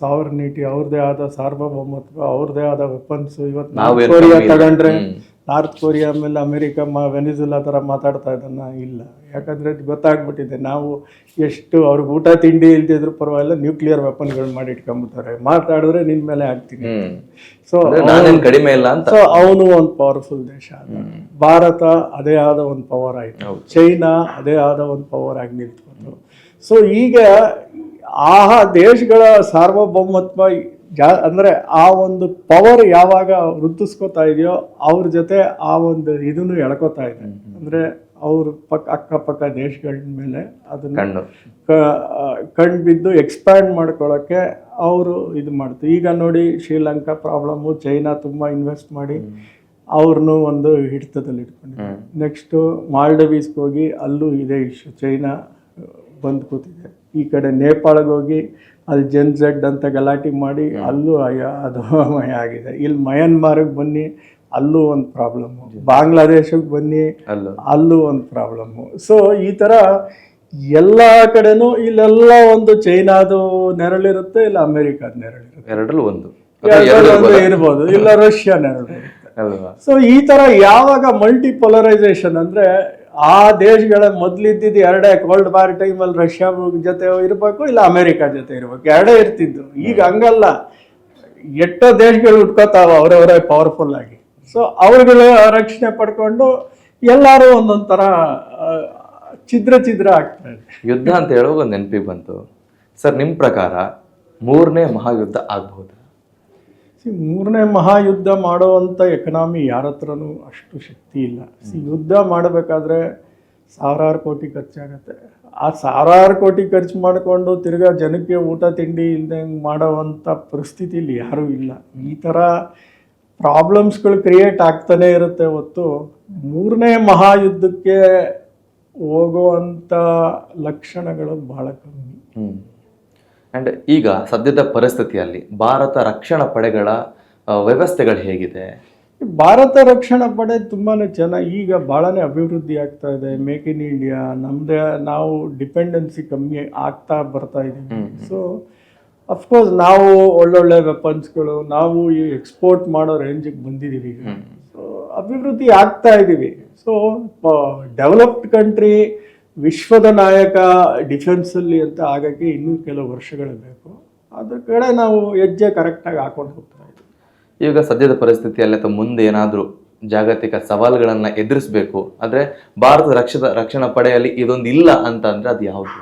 ಸಾವರ್ನಿಟಿ ಅವ್ರದೇ ಆದ ಸಾರ್ವಭೌಮತ್ವ ಅವ್ರದೇ ಆದ ವೆಪನ್ಸ್ ಇವತ್ತು ನಾರ್ತ್ ಕೊರಿಯಾ ತಗೊಂಡ್ರೆ. ನಾರ್ತ್ ಕೊರಿಯಾ ಮೇಲೆ ಅಮೇರಿಕ ಮ ವೆನಿಜುಲಾ ಥರ ಮಾತಾಡ್ತಾ ಇದ್ದಾನ? ಇಲ್ಲ. ಯಾಕಂದರೆ ಅದು ಗೊತ್ತಾಗ್ಬಿಟ್ಟಿದೆ. ನಾವು ಎಷ್ಟು ಅವ್ರಿಗೆ ಊಟ ತಿಂಡಿ ಇಲ್ದಿದ್ರು ಪರವಾಗಿಲ್ಲ ನ್ಯೂಕ್ಲಿಯರ್ ವೆಪನ್ಗಳು ಮಾಡಿ ಇಟ್ಕೊಂಡ್ಬಿಡ್ತಾರೆ ಮಾತಾಡಿದ್ರೆ ನಿನ್ನ ಮೇಲೆ ಆಗ್ತೀನಿ ಸೊ
ಕಡಿಮೆ ಇಲ್ಲ ಅಂತ.
ಸೊ ಅವನು ಒಂದು ಪವರ್ಫುಲ್ ದೇಶ ಭಾರತ ಅದೇ ಆದ ಒಂದು ಪವರ್ ಆಯಿತು. ಚೈನಾ ಅದೇ ಆದ ಒಂದು ಪವರ್ ಆಗಿ ನಿಂತ್ಕೊಂಡು ಸೊ ಈಗ ಆ ದೇಶಗಳ ಸಾರ್ವಭೌಮತ್ವ ಜಾ ಅಂದರೆ ಆ ಒಂದು ಪವರ್ ಯಾವಾಗ ವೃದ್ಧಿಸ್ಕೋತಾ ಇದೆಯೋ ಅವ್ರ ಜೊತೆ ಆ ಒಂದು ಇದನ್ನು ಎಳ್ಕೋತಾ ಇದೆ. ಅಂದರೆ ಅವ್ರ ಪಕ್ಕ ಅಕ್ಕಪಕ್ಕ ದೇಶಗಳ ಮೇಲೆ ಅದನ್ನ
ಕಣ್ಣು.
ಕಣ್ ಬಿದ್ದು ಎಕ್ಸ್ಪ್ಯಾಂಡ್ ಮಾಡ್ಕೊಳ್ಳೋಕ್ಕೆ ಅವರು ಇದು ಮಾಡ್ತು. ಈಗ ನೋಡಿ ಶ್ರೀಲಂಕಾ ಪ್ರಾಬ್ಲಮ್ಮು ಚೈನಾ ತುಂಬ ಇನ್ವೆಸ್ಟ್ ಮಾಡಿ ಅವ್ರನ್ನೂ ಒಂದು ಹಿಡಿತದಲ್ಲಿ ಇಟ್ಕೊಂಡು ನೆಕ್ಸ್ಟು ಮಾಲ್ಡವೀಸ್ಗೆ ಹೋಗಿ ಅಲ್ಲೂ ಇದೆ ಇಶ್ಯೂ ಚೈನಾ ಬಂದು ಕೂತಿದೆ. ಈ ಕಡೆ ನೇಪಾಳಗೆ ಹೋಗಿ ಅಲ್ಲಿ ಜನ್ ಝೆಡ್ ಅಂತ ಗಲಾಟೆ ಮಾಡಿ ಅಲ್ಲೂ ಅಯ್ಯ ಅದು ಮಯ ಆಗಿದೆ. ಇಲ್ಲಿ ಮಯನ್ಮಾರಿಗೆ ಬನ್ನಿ ಅಲ್ಲೂ ಒಂದು ಪ್ರಾಬ್ಲಮ್ಮು ಬಾಂಗ್ಲಾದೇಶಕ್ಕೆ ಬನ್ನಿ
ಅಲ್ಲೂ.
ಒಂದು ಪ್ರಾಬ್ಲಮ್ಮು ಸೊ ಈ ಥರ ಎಲ್ಲ ಕಡೆನೂ ಇಲ್ಲೆಲ್ಲ ಒಂದು ಚೈನಾದು ನೆರಳಿರುತ್ತೆ ಇಲ್ಲ ಅಮೆರಿಕಾದ ನೆರಳಿರುತ್ತೆ?
ಎರಡರಲ್ಲೂ ಒಂದು.
ಎರಡರಲ್ಲಿ ಒಂದು ಇರ್ಬೋದು. ಇಲ್ಲ [laughs] ರಷ್ಯಾ ನೆರಳಿರುತ್ತೆ.
ಅಲ್ವಾ?
ಸೊ ಈ ತರ ಯಾವಾಗ ಮಲ್ಟಿಪೊಲರೈಸೇಷನ್ ಅಂದ್ರೆ ಆ ದೇಶಗಳ ಮೊದ್ಲಿದ್ದಿದ್ದು ಎರಡೇ ಕೋಲ್ಡ್ ವಾರ್ ಟೈಮಲ್ಲಿ ರಷ್ಯಾ ಜೊತೆ ಇರಬೇಕು ಇಲ್ಲ ಅಮೆರಿಕ ಜೊತೆ ಇರಬೇಕು. ಎರಡೇ ಇರ್ತಿದ್ದು ಈಗ ಹಂಗಲ್ಲ. ಎಷ್ಟೋ ದೇಶಗಳು ಉಟ್ಕೋತಾವ ಅವರವರೇ ಪವರ್ಫುಲ್ ಆಗಿ. ಸೊ ಅವ್ರುಗಳ ರಕ್ಷಣೆ ಪಡ್ಕೊಂಡು ಎಲ್ಲರೂ ಒಂದೊಂದು ಥರ ಚಿದ್ರ ಛಿದ್ರ ಛಿದ್ರ ಆಗ್ತಾ ಇದೆ.
ಯುದ್ಧ ಅಂತ ಹೇಳುವಾಗ ಒಂದು ನೆನಪಿಗೆ ಬಂತು. ಸರ್ ನಿಮ್ಮ ಪ್ರಕಾರ ಮೂರನೇ ಮಹಾಯುದ್ಧ ಆಗ್ಬಹುದಾ?
ಮೂರನೇ ಮಹಾಯುದ್ಧ ಮಾಡುವಂಥ ಎಕನಾಮಿ ಯಾರ ಹತ್ರನೂ ಅಷ್ಟು ಶಕ್ತಿ ಇಲ್ಲ. ಸಿ, ಯುದ್ಧ ಮಾಡಬೇಕಾದ್ರೆ ಸಾವಿರಾರು ಕೋಟಿ ಖರ್ಚಾಗತ್ತೆ. ಆ ಸಾವಿರಾರು ಕೋಟಿ ಖರ್ಚು ಮಾಡಿಕೊಂಡು ತಿರ್ಗಾ ಜನಕ್ಕೆ ಊಟ, ತಿಂಡಿ ಇಲ್ದಂಗೆ ಮಾಡೋವಂಥ ಪರಿಸ್ಥಿತಿಲಿ ಯಾರೂ ಇಲ್ಲ. ಈ ಥರ ಪ್ರಾಬ್ಲಮ್ಸ್ಗಳು ಕ್ರಿಯೇಟ್ ಆಗ್ತಾನೆ ಇರುತ್ತೆ ಹೊತ್ತು ಮೂರನೇ ಮಹಾಯುದ್ಧಕ್ಕೆ ಹೋಗುವಂಥ ಲಕ್ಷಣಗಳು ಭಾಳ ಕಮ್ಮಿ.
ಅಂಡ್ ಈಗ ಸದ್ಯದ ಪರಿಸ್ಥಿತಿಯಲ್ಲಿ ಭಾರತ ರಕ್ಷಣಾ ಪಡೆಗಳ ವ್ಯವಸ್ಥೆಗಳು ಹೇಗಿದೆ?
ಭಾರತ ರಕ್ಷಣಾ ಪಡೆ ತುಂಬಾ ಚೆನ್ನಾಗಿ ಈಗ ಭಾಳನೇ ಅಭಿವೃದ್ಧಿ ಆಗ್ತಾ ಇದೆ ಮೇಕ್ ಇನ್ ಇಂಡಿಯಾ ನಮ್ಮದೇ ನಾವು ಡಿಪೆಂಡೆನ್ಸಿ ಕಮ್ಮಿ ಆಗ್ತಾ ಬರ್ತಾ ಇದ್ದೀವಿ ಸೊ ಅಫ್ಕೋರ್ಸ್ ನಾವು ಒಳ್ಳೊಳ್ಳೆ ವೆಪನ್ಸ್ಗಳು ನಾವು ಈ ಎಕ್ಸ್ಪೋರ್ಟ್ ಮಾಡೋ ರೇಂಜಿಗೆ ಬಂದಿದ್ದೀವಿ ಈಗ. ಸೊ ಅಭಿವೃದ್ಧಿ ಆಗ್ತಾ ಇದ್ದೀವಿ ಸೊ ಡೆವಲಪ್ಡ್ ಕಂಟ್ರಿ ವಿಶ್ವದ ನಾಯಕ ಡಿಫೆನ್ಸಲ್ಲಿ ಅಂತ ಆಗಕ್ಕೆ ಇನ್ನೂ ಕೆಲವು ವರ್ಷಗಳು ಬೇಕು. ಅದ್ರ ಕಡೆ ನಾವು ಹೆಜ್ಜೆ ಕರೆಕ್ಟಾಗಿ ಹಾಕೊಂಡು ಹೋಗ್ತಾ ಇದ್ದೀವಿ.
ಈಗ ಸದ್ಯದ ಪರಿಸ್ಥಿತಿಯಲ್ಲಿ ಅಥವಾ ಮುಂದೆ ಏನಾದರೂ ಜಾಗತಿಕ ಸವಾಲುಗಳನ್ನು ಎದುರಿಸಬೇಕು. ಆದ್ರೆ ಭಾರತದ ರಕ್ಷದ ರಕ್ಷಣಾ ಪಡೆಯಲ್ಲಿ ಇದೊಂದು ಇಲ್ಲ ಅಂತ ಅಂದ್ರೆ ಅದು ಯಾವುದು?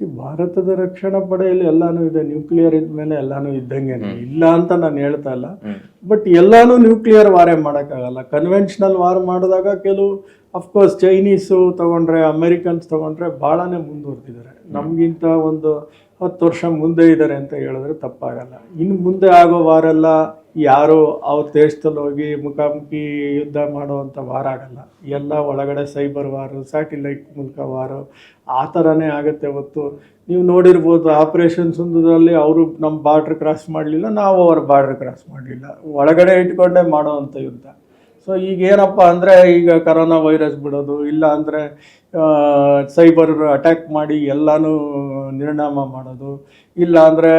ಸಿ ಭಾರತದ ರಕ್ಷಣಾ ಪಡೆಯಲ್ಲಿ ಎಲ್ಲಾನು ಇದೆ. ನ್ಯೂಕ್ಲಿಯರ್ ಇದ್ಮೇಲೆ ಎಲ್ಲಾನು ಇದ್ದಂಗೆ ಇಲ್ಲ ಅಂತ ನಾನು ಹೇಳ್ತಾ ಇಲ್ಲ. ಬಟ್ ಎಲ್ಲಾನು ನ್ಯೂಕ್ಲಿಯರ್ ವಾರೇ ಮಾಡೋಕ್ಕಾಗಲ್ಲ. ಕನ್ವೆನ್ಷನಲ್ ವಾರ್ ಮಾಡಿದಾಗ ಕೆಲವು ಅಫ್ಕೋರ್ಸ್ ಚೈನೀಸು ತೊಗೊಂಡ್ರೆ ಅಮೇರಿಕನ್ಸ್ ತಗೊಂಡ್ರೆ ಭಾಳನೇ ಮುಂದುವರೆದಿದ್ದಾರೆ. ನಮಗಿಂತ ಒಂದು ಹತ್ತು ವರ್ಷ ಮುಂದೆ ಇದ್ದಾರೆ ಅಂತ ಹೇಳಿದ್ರೆ ತಪ್ಪಾಗಲ್ಲ. ಇನ್ನು ಮುಂದೆ ಆಗೋ ವಾರೆಲ್ಲ ಯಾರು ಅವ್ರ ದೇಶದಲ್ಲಿ ಹೋಗಿ ಮುಖಾಮುಖಿ ಯುದ್ಧ ಮಾಡುವಂಥ ವಾರ ಆಗಲ್ಲ. ಎಲ್ಲ ಒಳಗಡೆ ಸೈಬರ್ ವಾರು ಸ್ಯಾಟಿಲೈಟ್ ಮೂಲಕ ವಾರು ಆ ಥರನೇ ಆಗುತ್ತೆ ಹೊತ್ತು. ನೀವು ನೋಡಿರ್ಬೋದು ಆಪ್ರೇಷನ್ ಸುಂದರದಲ್ಲಿ ಅವರು ನಮ್ಮ ಬಾರ್ಡ್ರ್ ಕ್ರಾಸ್ ಮಾಡಲಿಲ್ಲ ನಾವು ಅವ್ರ ಬಾರ್ಡ್ರ್ ಕ್ರಾಸ್ ಮಾಡಲಿಲ್ಲ. ಒಳಗಡೆ ಇಟ್ಕೊಂಡೇ ಮಾಡೋವಂಥ ಯುದ್ಧ. ಸೊ ಈಗ ಏನಪ್ಪ ಅಂದರೆ ಈಗ ಕರೋನಾ ವೈರಸ್ ಬಿಡೋದು ಇಲ್ಲ ಅಂದರೆ ಸೈಬರ್ ಅಟ್ಯಾಕ್ ಮಾಡಿ ಎಲ್ಲನೂ ನಿರ್ನಾಮ ಮಾಡೋದು ಇಲ್ಲ ಅಂದರೆ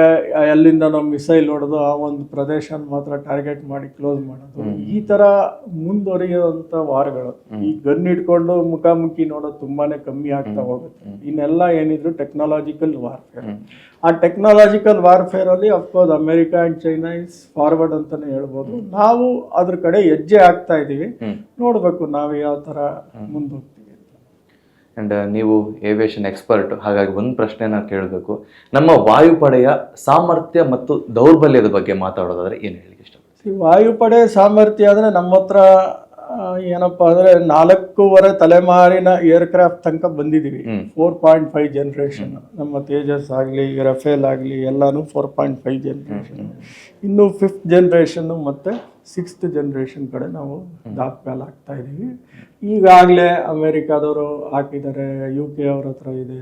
ನಾವು ಮಿಸೈಲ್ ಹೊಡೆದು ಆ ಒಂದು ಪ್ರದೇಶ ಮಾತ್ರ ಟಾರ್ಗೆಟ್ ಮಾಡಿ ಕ್ಲೋಸ್ ಮಾಡೋದು. ಈ ಥರ ಮುಂದುವರಿಯುವಂಥ ವಾರಗಳು. ಈ ಗನ್ ಇಟ್ಕೊಂಡು ಮುಖಾಮುಖಿ ನೋಡೋದು ತುಂಬಾನೇ ಕಮ್ಮಿ ಆಗ್ತಾ ಹೋಗುತ್ತೆ. ಇನ್ನೆಲ್ಲ ಏನಿದ್ರು ಟೆಕ್ನಾಲಜಿಕಲ್ ವಾರ್ಫೇರ್ ಆ ಟೆಕ್ನಾಲಜಿಕಲ್ ವಾರ್ಫೇರ್ ಅಲ್ಲಿ of course America and China is forward ಅಂತಾನೆ ಹೇಳ್ಬೋದು. ನಾವು ಅದ್ರ ಕಡೆ ಹೆಜ್ಜೆ ಆಗ್ತಾ ಇದೀವಿ. ನೋಡ್ಬೇಕು ನಾವು ಯಾವ ತರ ಮುಂದೋಗ್ತೀವಿ.
ಅಂಡ್ ನೀವು ಏವಿಯೇಷನ್ ಎಕ್ಸ್ಪರ್ಟ್ ಹಾಗಾಗಿ ಒಂದು ಪ್ರಶ್ನೆನ ಕೇಳಬೇಕು. ನಮ್ಮ ವಾಯುಪಡೆಯ ಸಾಮರ್ಥ್ಯ ಮತ್ತು ದೌರ್ಬಲ್ಯದ ಬಗ್ಗೆ ಮಾತಾಡೋದಾದರೆ ಏನು ಹೇಳಿಕೆ ಇಷ್ಟ
ಈ ವಾಯುಪಡೆ ಸಾಮರ್ಥ್ಯ ಅಂದರೆ ನಮ್ಮ ಹತ್ರ ಏನಪ್ಪ ಅಂದರೆ ನಾಲ್ಕೂವರೆ ತಲೆಮಾರಿನ ಏರ್ಕ್ರಾಫ್ಟ್ ತನಕ
ಬಂದಿದ್ದೀವಿ.
ಫೋರ್ ಪಾಯಿಂಟ್ ಫೈವ್ ಜನ್ರೇಷನ್ ನಮ್ಮ ತೇಜಸ್ ಆಗಲಿ ರಫೇಲ್ ಆಗಲಿ ಎಲ್ಲನೂ ಫೋರ್ ಪಾಯಿಂಟ್ ಫೈವ್ ಜನರೇಷನ್ ಇನ್ನು ಫಿಫ್ತ್ ಜನ್ರೇಷನ್ನು ಮತ್ತೆ ಸಿಕ್ಸ್ತ್ ಜನ್ರೇಷನ್ ಕಡೆ ನಾವು ದಾಖಲೆ ಆಗ್ತಾ ಇದ್ದೀವಿ. ಈಗಾಗಲೇ ಅಮೇರಿಕಾದವರು ಹಾಕಿದ್ದಾರೆ ಯು ಕೆ ಅವ್ರ ಹತ್ರ ಇದೆ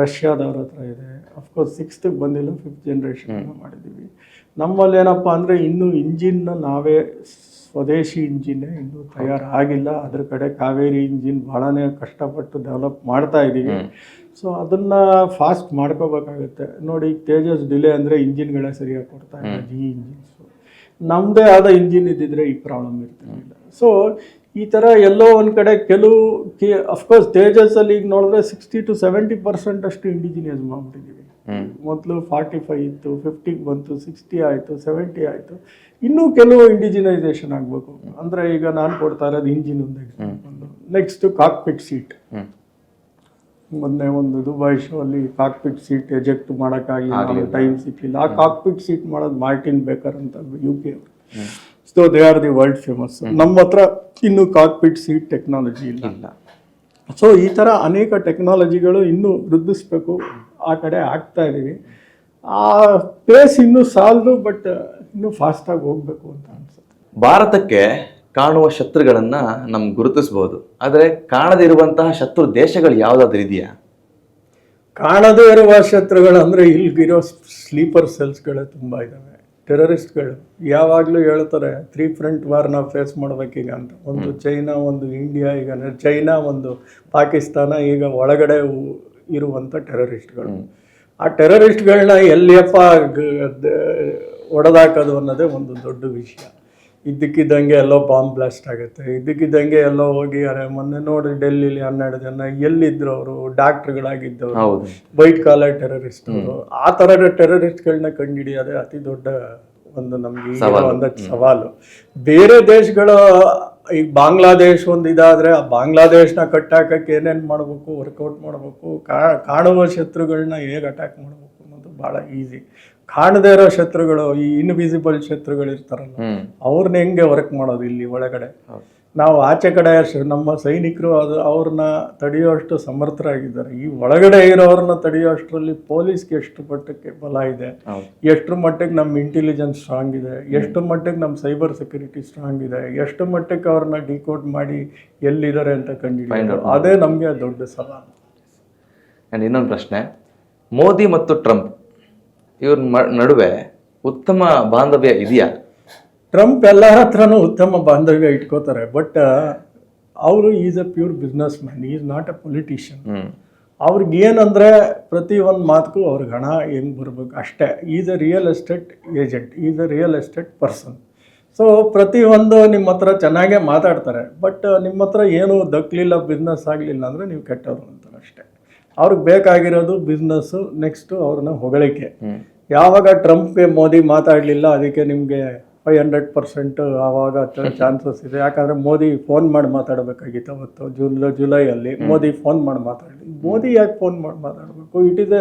ರಷ್ಯಾದವ್ರ ಹತ್ರ ಇದೆ. ಅಫ್ಕೋರ್ಸ್ ಸಿಕ್ಸ್ತಿಗೆ ಬಂದಿಲ್ಲ ಫಿಫ್ತ್ ಜನರೇಷನ್ ಮಾಡಿದ್ದೀವಿ. ನಮ್ಮಲ್ಲಿ ಏನಪ್ಪ ಅಂದರೆ ಇನ್ನೂ ಇಂಜಿನ್ನ ನಾವೇ ಸ್ವದೇಶಿ ಇಂಜಿನ್ನೇ ಇನ್ನೂ ತಯಾರಾಗಿಲ್ಲ. ಅದ್ರ ಕಡೆ ಕಾವೇರಿ ಇಂಜಿನ್ ಭಾಳನೇ ಕಷ್ಟಪಟ್ಟು ಡೆವಲಪ್ ಮಾಡ್ತಾ ಇದ್ದೀವಿ. ಸೊ ಅದನ್ನ ಫಾಸ್ಟ್ ಮಾಡ್ಕೋಬೇಕಾಗುತ್ತೆ. ನೋಡಿ ತೇಜಸ್ ಡಿಲೇ ಅಂದರೆ ಇಂಜಿನ್ಗಳೇ ಸರಿಯಾಗಿ ಕೊಡ್ತಾ ಇಲ್ಲ ಜಿ ಇಂಜಿನ್ಸು ನಮ್ಮದೇ ಆದ ಇಂಜಿನ್ ಇದ್ದಿದ್ರೆ ಈ ಪ್ರಾಬ್ಲಮ್ ಇರ್ತಿರಲಿಲ್ಲ ಸೊ ಈ ಥರ ಎಲ್ಲೋ ಒಂದು ಕಡೆ ಕೆಲವು ಕೆ ಅಫ್ಕೋರ್ಸ್ ತೇಜಸ್ಸಲ್ಲಿ ಈಗ ನೋಡಿದ್ರೆ ಸಿಕ್ಸ್ಟಿ ಟು ಸೆವೆಂಟಿ ಪರ್ಸೆಂಟ್ ಅಷ್ಟು ಇಂಡಿಜಿನಿಯಸ್ ಮಾಡ್ಬಿಟ್ಟಿದ್ದೀವಿ ಮೊದಲು ಫಾರ್ಟಿ ಫೈವ್ ಇತ್ತು ಫಿಫ್ಟಿಗೆ ಬಂತು ಸಿಕ್ಸ್ಟಿ ಆಯಿತು ಸೆವೆಂಟಿ ಆಯಿತು. ಇನ್ನೂ ಕೆಲವು ಇಂಡಿಜಿನೈಸೇಷನ್ ಆಗಬೇಕು. ಅಂದರೆ ಈಗ ನಾನು ಕೊಡ್ತಾ ಇರೋದು ಇಂಜಿನ್ ಒಂದು ನೆಕ್ಸ್ಟ್ ಕಾಕ್ಪಿಟ್ ಸೀಟ್ ಮೊನ್ನೆ ಒಂದು ದುಬೈ ಶೋ ಅಲ್ಲಿ ಕಾಕ್ಪಿಟ್ ಸೀಟ್ ಎಜೆಕ್ಟ್ ಮಾಡೋಕ್ಕಾಗಿ ಟೈಮ್ ಸಿಕ್ಕಿಲ್ಲ. ಆ ಕಾಕ್ಪಿಟ್ ಸೀಟ್ ಮಾಡೋದು ಮಾರ್ಟಿನ್ ಬೇಕರ್ ಅಂತ ಯು ಕೆ ಅವರು. So they are the world famous ನಮ್ಮ ಹತ್ರ ಇನ್ನೂ ಕಾಕ್ಪಿಟ್ ಸೀಟ್ ಟೆಕ್ನಾಲಜಿ ಇಲ್ಲ.
ಇಲ್ಲ.
ಸೊ ಈ ಥರ ಅನೇಕ ಟೆಕ್ನಾಲಜಿಗಳು ಇನ್ನೂ ವೃದ್ಧಿಸ್ಬೇಕು. ಆ ಕಡೆ ಆಗ್ತಾ ಇದ್ದೀವಿ. ಆ ಪೇಸ್ ಇನ್ನೂ ಸಾಲದು ಬಟ್ ಇನ್ನೂ ಫಾಸ್ಟಾಗಿ ಹೋಗ್ಬೇಕು ಅಂತ ಅನ್ಸುತ್ತೆ.
ಭಾರತಕ್ಕೆ ಕಾಣುವ ಶತ್ರುಗಳನ್ನು ನಮ್ ಗುರುತಿಸ್ಬೋದು. ಆದರೆ ಕಾಣದಿರುವಂತಹ ಶತ್ರು ದೇಶಗಳು ಯಾವುದಾದ್ರೂ ಇದೆಯಾ?
ಕಾಣದೇ ಇರುವ ಶತ್ರುಗಳು ಅಂದರೆ ಇಲ್ಲಿಗಿರೋ ಸ್ಲೀಪರ್ ಸೆಲ್ಸ್ಗಳೇ ತುಂಬ ಇದ್ದಾವೆ ಟೆರರಿಸ್ಟ್ಗಳು. ಯಾವಾಗಲೂ ಹೇಳ್ತಾರೆ ತ್ರೀ ಫ್ರಂಟ್ ವಾರ್ನ ಫೇಸ್ ಮಾಡಬೇಕೀಗ ಅಂತ. ಒಂದು ಚೈನಾ ಒಂದು ಇಂಡಿಯಾ ಈಗ ಚೈನಾ ಒಂದು ಪಾಕಿಸ್ತಾನ ಈಗ ಒಳಗಡೆ ಇರುವಂಥ ಟೆರರಿಸ್ಟ್ಗಳು. ಆ ಟೆರರಿಸ್ಟ್ಗಳನ್ನ ಎಲ್ಲಿಯಪ್ಪ ಹೊಡೆದಾಕೋದು ಅನ್ನೋದೇ ಒಂದು ದೊಡ್ಡ ವಿಷಯ. ಇದ್ದಕ್ಕಿದ್ದಂಗೆ ಎಲ್ಲೋ ಬಾಂಬ್ ಬ್ಲಾಸ್ಟ್ ಆಗುತ್ತೆ. ಇದ್ದಕ್ಕಿದ್ದಂಗೆ ಎಲ್ಲೋ ಹೋಗಿ ಅರೆ ಮೊನ್ನೆ ನೋಡಿ ಡೆಲ್ಲಿಲಿ ಹನ್ನೆರಡು ಜನ ಎಲ್ಲಿದ್ರು ಅವರು? ಡಾಕ್ಟ್ರುಗಳಾಗಿದ್ದವರು. ವೈಟ್ ಕಾಲರ್ ಟೆರರಿಸ್ಟ್ ಅವರು. ಆ ಥರದ ಟೆರರಿಸ್ಟ್ಗಳನ್ನ ಕಂಡುಹಿಡಿಯೋದೇ ಅತಿ ದೊಡ್ಡ ಒಂದು ನಮ್ಗೆ ಒಂದು ಸವಾಲು. ಬೇರೆ ದೇಶಗಳ ಈಗ ಬಾಂಗ್ಲಾದೇಶ್ ಒಂದು ಇದಾದ್ರೆ ಆ ಬಾಂಗ್ಲಾದೇಶ್ನ ಕಟ್ಟಾಕಕ್ಕೆ ಏನೇನು ಮಾಡಬೇಕು ವರ್ಕೌಟ್ ಮಾಡಬೇಕು ಕಾಣುವ ಶತ್ರುಗಳನ್ನ ಹೇಗೆ ಅಟ್ಯಾಕ್ ಮಾಡಬೇಕು ಅನ್ನೋದು ಭಾಳ ಈಸಿ ಕಾಣದೇ ಇರೋ ಶತ್ರುಗಳು ಈ ಇನ್ವಿಸಿಬಲ್ ಶತ್ರುಗಳು ಇರ್ತಾರಲ್ಲ ಅವ್ರನ್ನ ಹೆಂಗೆ ವರ್ಕ್ ಮಾಡೋದು ಇಲ್ಲಿ ಒಳಗಡೆ. ನಾವು ಆಚೆ ಕಡೆ ನಮ್ಮ ಸೈನಿಕರು ಅದು ಅವ್ರನ್ನ ತಡೆಯುವಷ್ಟು ಸಮರ್ಥರಾಗಿದ್ದಾರೆ. ಈ ಒಳಗಡೆ ಇರೋರನ್ನ ತಡೆಯುವಷ್ಟರಲ್ಲಿ ಪೊಲೀಸ್ಗೆ ಎಷ್ಟು ಮಟ್ಟಕ್ಕೆ ಬಲ ಇದೆ? ಎಷ್ಟು ಮಟ್ಟಿಗೆ ನಮ್ಮ ಇಂಟೆಲಿಜೆನ್ಸ್ ಸ್ಟ್ರಾಂಗ್ ಇದೆ? ಎಷ್ಟು ಮಟ್ಟಕ್ಕೆ ನಮ್ಮ ಸೈಬರ್ ಸೆಕ್ಯೂರಿಟಿ ಸ್ಟ್ರಾಂಗ್ ಇದೆ? ಎಷ್ಟು ಮಟ್ಟಕ್ಕೆ ಅವ್ರನ್ನ ಡಿಕೋಡ್ ಮಾಡಿ ಎಲ್ಲಿದ್ದಾರೆ ಅಂತ ಕಂಡುಹಿಡಿಯೋದು ಅದೇ ನಮಗೆ ದೊಡ್ಡ ಸವಾಲು.
ನಾನು ಇನ್ನೊಂದು ಪ್ರಶ್ನೆ ಮೋದಿ ಮತ್ತು ಟ್ರಂಪ್ ಇವ್ರ ನಡುವೆ ಉತ್ತಮ ಬಾಂಧವ್ಯ ಇದೆಯಾ?
ಟ್ರಂಪ್ ಎಲ್ಲರ ಹತ್ರನೂ ಉತ್ತಮ ಬಾಂಧವ್ಯ ಇಟ್ಕೋತಾರೆ ಬಟ್ ಅವರು is a pure business man is not a politician. ಅವ್ರಿಗೆ ಏನಂದರೆ ಪ್ರತಿ ಒಂದು ಮಾತುಗೂ ಅವ್ರಿಗೆ ಹಣ ಹೆಂಗೆ ಬರ್ಬೇಕು ಅಷ್ಟೇ. Is a real estate agent is a real estate person. So ಪ್ರತಿಯೊಂದು ನಿಮ್ಮ ಹತ್ರ ಚೆನ್ನಾಗೇ ಮಾತಾಡ್ತಾರೆ ಬಟ್ ನಿಮ್ಮ ಹತ್ರ ಏನು ದಕ್ಕಲಿಲ್ಲ ಬಿಸ್ನೆಸ್ ಆಗಲಿಲ್ಲ ಅಂದರೆ ನೀವು ಕೆಟ್ಟವರು ಅಂತಾರೆ ಅಷ್ಟೇ. ಅವ್ರಿಗೆ ಬೇಕಾಗಿರೋದು ಬಿಸ್ನೆಸ್ಸು ನೆಕ್ಸ್ಟು ಅವ್ರನ್ನ ಹೊಗಳಿಕೆ. ಯಾವಾಗ ಟ್ರಂಪ್ಗೆ ಮೋದಿ ಮಾತಾಡಲಿಲ್ಲ ಅದಕ್ಕೆ ನಿಮಗೆ ಫೈವ್ ಹಂಡ್ರೆಡ್ ಪರ್ಸೆಂಟ್ ಆವಾಗ [laughs] ಚಾನ್ಸಸ್ ಇದೆ. ಯಾಕಂದರೆ ಮೋದಿ ಫೋನ್ ಮಾಡಿ ಮಾತಾಡಬೇಕಾಗಿತ್ತು ಅವತ್ತು ಜೂನ್ ಜುಲೈಯಲ್ಲಿ. ಮೋದಿ ಫೋನ್ ಮಾಡಿ ಮಾತಾಡಲಿ. ಮೋದಿ ಯಾಕೆ ಫೋನ್ ಮಾಡಿ ಮಾತಾಡಬೇಕು? ಇಟ್ ಇಸ್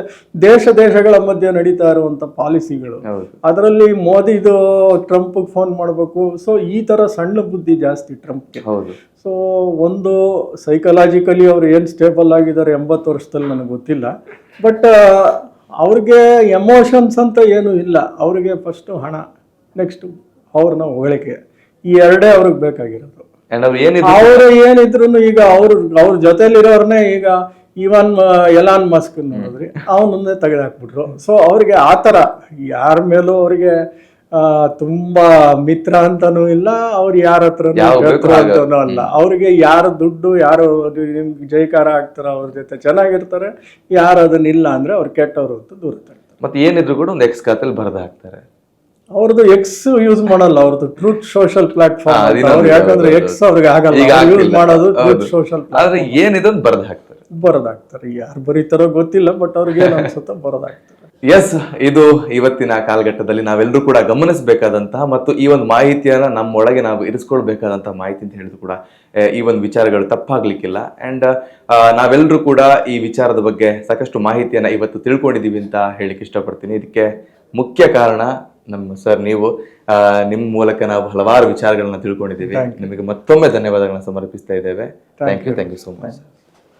ದೇಶ ದೇಶಗಳ ಮಧ್ಯೆ ನಡೀತಾ ಇರುವಂಥ ಪಾಲಿಸಿಗಳು. ಅದರಲ್ಲಿ ಮೋದಿದು ಟ್ರಂಪ್ಗೆ ಫೋನ್ ಮಾಡಬೇಕು. ಸೊ ಈ ಥರ ಸಣ್ಣ ಬುದ್ಧಿ ಜಾಸ್ತಿ ಟ್ರಂಪ್ಗೆ. ಸೊ ಒಂದು ಸೈಕಲಾಜಿಕಲಿ ಅವ್ರು ಏನು ಸ್ಟೇಬಲ್ ಆಗಿದ್ದಾರೆ ಎಂಬತ್ತು ವರ್ಷದಲ್ಲಿ ನನಗೆ ಗೊತ್ತಿಲ್ಲ. ಬಟ್ ಅವ್ರಿಗೆ ಎಮೋಷನ್ಸ್ ಅಂತ ಏನೂ ಇಲ್ಲ. ಅವ್ರಿಗೆ ಫಸ್ಟು ಹಣ ನೆಕ್ಸ್ಟ್ ಅವ್ರನ್ನ ಹೊಗಳಿಕೆ. ಈ ಎರಡೇ ಅವ್ರಿಗೆ ಬೇಕಾಗಿರೋದು.
ಅವ್ರು ಏನಿದ್ರು
ಈಗ ಅವ್ರ ಅವ್ರ ಜೊತೆಲಿರೋರ್ನೇ ಈಗ ಇವನ್ ಎಲಾನ್ ಮಸ್ಕ್ ನೋಡಿದ್ರಿ. ಅವನನ್ನೇ ತೆಗೆದಾಕ್ಬಿಟ್ರು. ಸೊ ಅವ್ರಿಗೆ ಆ ಥರ ಯಾರ ಮೇಲೂ ಅವ್ರಿಗೆ ಆ, ತುಂಬಾ ಮಿತ್ರ ಅಂತಾನೂ ಇಲ್ಲ ಅವ್ರು ಯಾರ ಹತ್ರ ಅಂತಾನೂ ಅಲ್ಲ. ಅವ್ರಿಗೆ ಯಾರು ದುಡ್ಡು ಯಾರು ನಿಮ್ಗೆ ಜೈಕಾರ ಆಗ್ತಾರ ಅವ್ರ ಜೊತೆ ಚೆನ್ನಾಗಿರ್ತಾರೆ. ಯಾರು ಅದನ್ನ ಇಲ್ಲ ಅಂದ್ರೆ ಅವ್ರು ಕೆಟ್ಟವ್ರು ಅಂತ ದೂರ
ಮತ್ತೆ ಏನಿದ್ರು ಕೂಡ ಒಂದು ಎಕ್ಸ್ ಖಾತೆಲಿ ಬರೆದು ಹಾಕ್ತಾರೆ
ಅವ್ರದ್ದು ಎಕ್ಸ್ ಯೂಸ್ ಮಾಡಲ್ಲ ಅವ್ರದ್ದು ಟ್ರೂತ್
ಸೋಷಿಯಲ್
ಪ್ಲಾಟ್ಫಾರ್ಮ್ ಯಾಕಂದ್ರೆ ಎಕ್ಸ್ ಅವ್ರಿಗೆ ಆಗಲ್ಲ ಯೂಸ್ ಮಾಡೋದು ಟ್ರೂತ್ ಸೋಷಿಯಲ್
ಆದ್ರೆ ಏನಿದೆ ಬರೆದು ಹಾಕ್ತಾರೆ
ಬರೋದಾಗ್ತಾರೆ. ಯಾರು ಬರೀತಾರೋ ಗೊತ್ತಿಲ್ಲ ಬಟ್ ಅವ್ರಿಗೆ ಏನು ಅನ್ಸುತ್ತೋ ಬರೋದಾಗ್ತಾರೆ
ಎಸ್ ಇದು ಇವತ್ತಿನ ಕಾಲಘಟ್ಟದಲ್ಲಿ ನಾವೆಲ್ಲರೂ ಕೂಡ ಗಮನಿಸಬೇಕಾದಂತಹ ಮತ್ತು ಈ ಒಂದು ಮಾಹಿತಿಯನ್ನ ನಮ್ಮೊಳಗೆ ನಾವು ಇರಿಸ್ಕೊಳ್ಬೇಕಾದಂತಹ ಮಾಹಿತಿ ಅಂತ ಹೇಳಿದ್ರು ಕೂಡ ಈ ಒಂದು ವಿಚಾರಗಳು ತಪ್ಪಾಗ್ಲಿಕ್ಕಿಲ್ಲ. ಅಂಡ್ ನಾವೆಲ್ಲರೂ ಕೂಡ ಈ ವಿಚಾರದ ಬಗ್ಗೆ ಸಾಕಷ್ಟು ಮಾಹಿತಿಯನ್ನ ಇವತ್ತು ತಿಳ್ಕೊಂಡಿದ್ದೀವಿ ಅಂತ ಹೇಳಿಕ್ಕೆ ಇಷ್ಟಪಡ್ತೀನಿ. ಇದಕ್ಕೆ ಮುಖ್ಯ ಕಾರಣ ನಮ್ಮ ಸರ್ ನೀವು ನಿಮ್ಮ ಮೂಲಕ ನಾವು ಹಲವಾರು ವಿಚಾರಗಳನ್ನ ತಿಳ್ಕೊಂಡಿದ್ದೀವಿ. ನಿಮಗೆ ಮತ್ತೊಮ್ಮೆ ಧನ್ಯವಾದಗಳನ್ನ ಸಮರ್ಪಿಸ್ತಾ ಇದ್ದೇವೆ. Thank you thank you so much